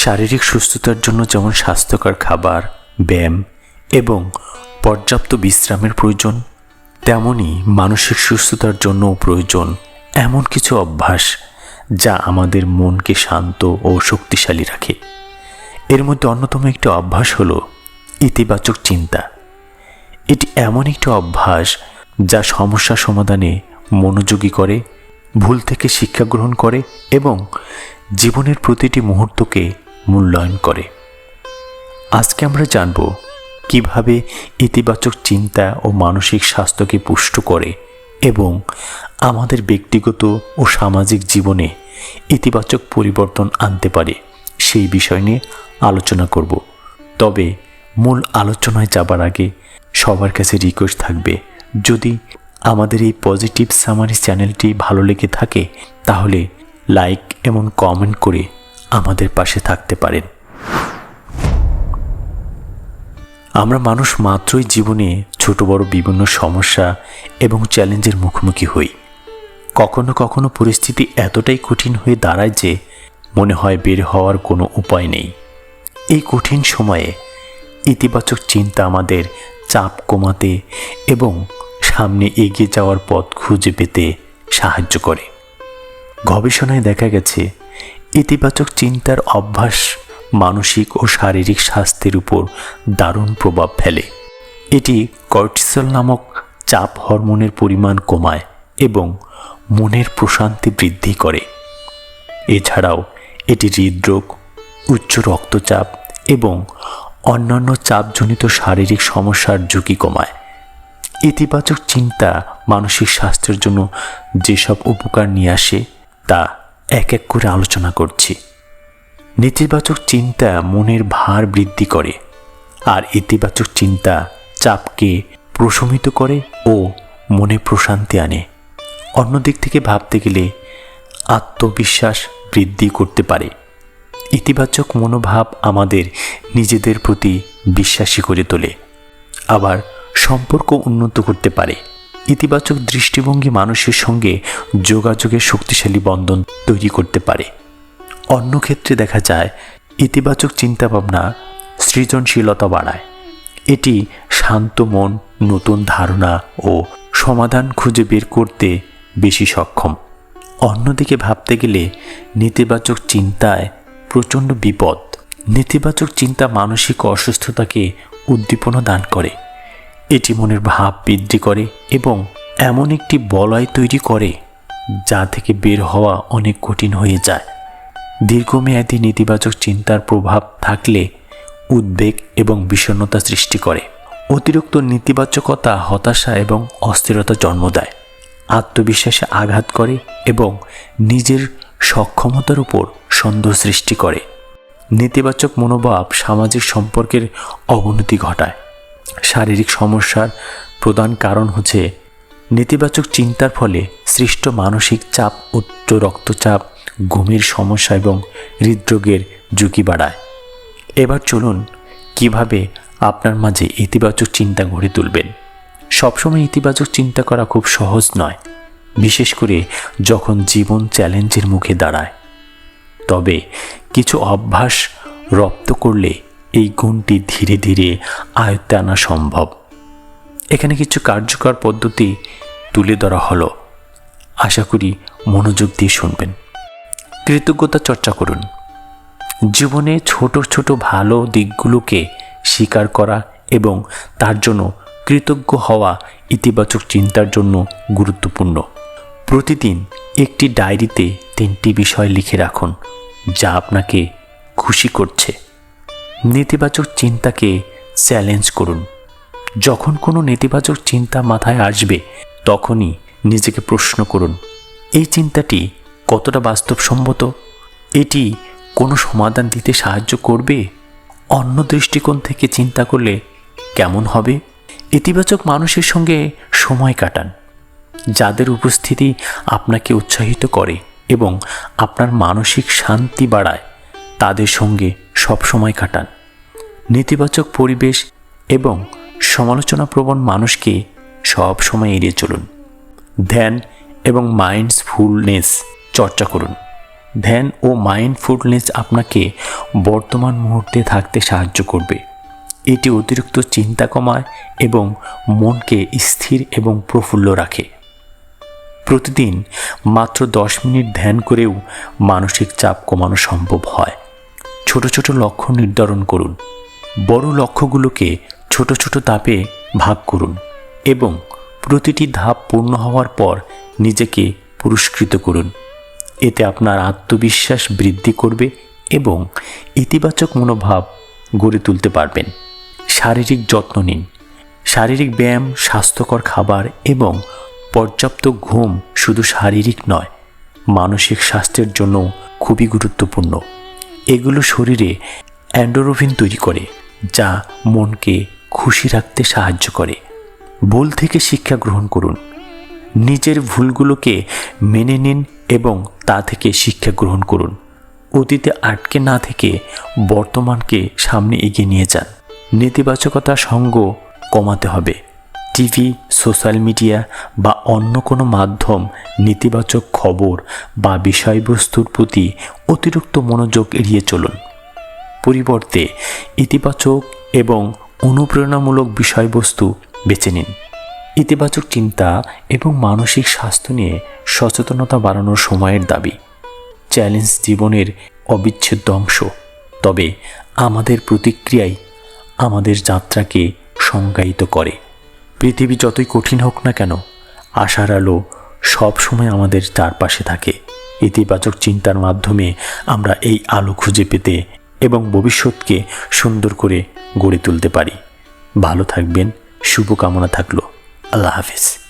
শারীরিক সুস্থতার জন্য যেমন স্বাস্থ্যকর খাবার, ব্যায়াম এবং পর্যাপ্ত বিশ্রামের প্রয়োজন তেমনই মানসিক সুস্থতার জন্যও প্রয়োজন এমন কিছু অভ্যাস যা আমাদের মনকে শান্ত ও শক্তিশালী রাখে। এর মধ্যে অন্যতম একটি অভ্যাস হলো ইতিবাচক চিন্তা। এটি এমন একটি অভ্যাস যা সমস্যা সমাধানে মনোযোগী করে, ভুল থেকে শিক্ষা গ্রহণ করে এবং জীবনের প্রতিটি মুহূর্তকে মূল্যায়ন করে। আজকে আমরা জানব কীভাবে ইতিবাচক চিন্তা ও মানসিক স্বাস্থ্যকে পুষ্ট করে এবং আমাদের ব্যক্তিগত ও সামাজিক জীবনে ইতিবাচক পরিবর্তন আনতে পারে সেই বিষয় নিয়ে আলোচনা করব। তবে মূল আলোচনায় যাবার আগে সবার কাছে রিকোয়েস্ট থাকবে, যদি আমাদের এই পজিটিভ সামারি চ্যানেলটি ভালো লেগে থাকে, তাহলে লাইক এবং কমেন্ট করে আমাদের পাশে থাকতে পারেন। আমরা মানুষ মাত্রই জীবনে ছোট, বড়, বিভিন্ন সমস্যা এবং চ্যালেঞ্জের মুখোমুখি হই। কখনো কখনো পরিস্থিতি এতটাই কঠিন হয়ে দাঁড়ায় যে মনে হয় বের হওয়ার কোনো উপায় নেই। এই কঠিন সময়ে ইতিবাচক চিন্তা আমাদের চাপ কমাতে এবং সামনে এগিয়ে যাওয়ার পথ খুঁজে পেতে সাহায্য করে। গবেষণায় দেখা গেছে ইতিবাচক চিন্তার অভ্যাস মানসিক ও শারীরিক স্বাস্থ্যের উপর দারুণ প্রভাব ফেলে। এটি কর্টিসল নামক চাপ হরমোনের পরিমাণ কমায় এবং মনের প্রশান্তি বৃদ্ধি করে। এছাড়াও এটি হৃদরোগ, উচ্চ রক্তচাপ এবং অন্যান্য চাপজনিত শারীরিক সমস্যার ঝুঁকি কমায়। ইতিবাচক চিন্তা মানসিক স্বাস্থ্যের জন্য যেসব উপকার নিয়ে আসে তা এক এক করে আলোচনা করছি। নেতিবাচক চিন্তা মনের ভার বৃদ্ধি করে আর ইতিবাচক চিন্তা চাপকে প্রশমিত করে ও মনে প্রশান্তি আনে। অন্যদিক থেকে ভাবতে গেলে আত্মবিশ্বাস বৃদ্ধি করতে পারে। ইতিবাচক মনোভাব আমাদের নিজেদের প্রতি বিশ্বাসী করে তোলে, আবার সম্পর্ক উন্নত করতে পারে। ইতিবাচক দৃষ্টিভঙ্গি মানুষের সঙ্গে যোগাযোগের শক্তিশালী বন্ধন তৈরি করতে পারে। অন্য ক্ষেত্রে দেখা যায়, ইতিবাচক চিন্তাভাবনা সৃজনশীলতা বাড়ায়। এটি শান্ত মন, নতুন ধারণা ও সমাধান খুঁজে বের করতে বেশি সক্ষম। অন্যদিকে ভাবতে গেলে, নেতিবাচক চিন্তায় প্রচণ্ড বিপদ। নেতিবাচক চিন্তা মানসিক অসুস্থতাকে উদ্দীপনা দান করে। এটি মনের ভাব বৃদ্ধি করে এবং এমন একটি বলয় তৈরি করে যা থেকে বের হওয়া অনেক কঠিন হয়ে যায়। দীর্ঘমেয়াদী নেতিবাচক চিন্তার প্রভাব থাকলে উদ্বেগ এবং বিষণ্ণতা সৃষ্টি করে। অতিরিক্ত নেতিবাচকতা, হতাশা এবং অস্থিরতা জন্ম দেয়। আত্মবিশ্বাসে আঘাত করে এবং নিজের সক্ষমতার উপর সন্দেহ সৃষ্টি করে। নেতিবাচক মনোভাব সামাজিক সম্পর্কের অবনতি ঘটায়। শারীরিক সমস্যার প্রধান কারণ হচ্ছে নেতিবাচক চিন্তার ফলে সৃষ্ট মানসিক চাপ, উচ্চ রক্তচাপ, ঘুমের সমস্যা এবং হৃদরোগের ঝুঁকি বাড়ায়। এবার চলুন কীভাবে আপনার মাঝে ইতিবাচক চিন্তা গড়ে তুলবেন। সবসময় ইতিবাচক চিন্তা করা খুব সহজ নয়, বিশেষ করে যখন জীবন চ্যালেঞ্জের মুখে দাঁড়ায়। তবে কিছু অভ্যাস রপ্ত করলে এই গুণটি ধীরে ধীরে আয়ত্তে আনা সম্ভব। এখানে কিছু কার্যকর পদ্ধতি তুলে ধরা হলো। আশা করি মনোযোগ দিয়ে শুনবেন। কৃতজ্ঞতা চর্চা করুন। জীবনে ছোট ছোট ভালো দিকগুলোকে স্বীকার করা এবং তার জন্য কৃতজ্ঞ হওয়া ইতিবাচক চিন্তার জন্য গুরুত্বপূর্ণ। প্রতিদিন একটি ডায়েরিতে তিনটি বিষয় লিখে রাখুন, যা আপনাকে খুশি করছে। নেতিবাচক চিন্তাকে চ্যালেঞ্জ করুন। যখন কোনো নেতিবাচক চিন্তা মাথায় আসবে, তখনই নিজেকে প্রশ্ন করুন, এই চিন্তাটি কতটা বাস্তবসম্মত? এটি কোনো সমাধান দিতে সাহায্য করবে? অন্য দৃষ্টিকোণ থেকে চিন্তা করলে কেমন হবে? ইতিবাচক মানুষের সঙ্গে সময় কাটান, যাদের উপস্থিতি আপনাকে উৎসাহিত করে এবং আপনার মানসিক শান্তি বাড়ায়, তাদের সঙ্গে সব সময় কাটান। নেতিবাচক পরিবেশ এবং সমালোচনাপ্রবণ মানুষকে সব সময় এড়িয়ে চলুন। ধ্যান এবং মাইন্ডসফুলনেস চর্চা করুন। ধ্যান ও মাইন্ডফুলনেস আপনাকে বর্তমান মুহূর্তে থাকতে সাহায্য করবে। এটি অতিরিক্ত চিন্তা কমায় এবং মনকে স্থির এবং প্রফুল্ল রাখে। প্রতিদিন মাত্র দশ মিনিট ধ্যান করেও মানসিক চাপ কমানো সম্ভব হয়। ছোট ছোট লক্ষ্য নির্ধারণ করুন। বড় লক্ষ্যগুলোকে ছোট ছোট ধাপে ভাগ করুন এবং প্রতিটি ধাপ পূর্ণ হওয়ার পর নিজেকে পুরস্কৃত করুন। এতে আপনার আত্মবিশ্বাস বৃদ্ধি করবে এবং ইতিবাচক মনোভাব গড়ে তুলতে পারবেন। শারীরিক যত্ন নিন। শারীরিক ব্যায়াম, স্বাস্থ্যকর খাবার এবং পর্যাপ্ত ঘুম শুধু শারীরিক নয়, মানসিক স্বাস্থ্যের জন্য খুবই গুরুত্বপূর্ণ। এগুলো শরীরে অ্যান্ডোরোভিন তৈরি করে, যা মনকে খুশি রাখতে সাহায্য করে। ভুল থেকে শিক্ষা গ্রহণ করুন। নিজের ভুলগুলোকে মেনে নিন এবং তা থেকে শিক্ষা গ্রহণ করুন। অতীতে আটকে না থেকে বর্তমানকে সামনে এগিয়ে নিয়ে যান। নেতিবাচকতা সঙ্গ কমাতে হবে। টিভি, সোশ্যাল মিডিয়া বা অন্য কোনো মাধ্যম, নেতিবাচক খবর বা বিষয়বস্তুর প্রতি অতিরিক্ত মনোযোগ এড়িয়ে চলুন। পরিবর্তে ইতিবাচক এবং অনুপ্রেরণামূলক বিষয়বস্তু বেছে নিন। ইতিবাচক চিন্তা এবং মানসিক স্বাস্থ্য নিয়ে সচেতনতা বাড়ানোর সময়ের দাবি। চ্যালেঞ্জ জীবনের অবিচ্ছেদ্য অংশ। তবে আমাদের প্রতিক্রিয়াই আমাদের যাত্রাকে সংজ্ঞায়িত করে। পৃথিবী যতই কঠিন হোক না কেন, আশার আলো সবসময় আমাদের চারপাশে থাকে। ইতিবাচক চিন্তার মাধ্যমে আমরা এই আলো খুঁজে পেতে এবং ভবিষ্যৎকে সুন্দর করে গড়ে তুলতে পারি। ভালো থাকবেন, শুভকামনা থাকল। আল্লাহ হাফিজ।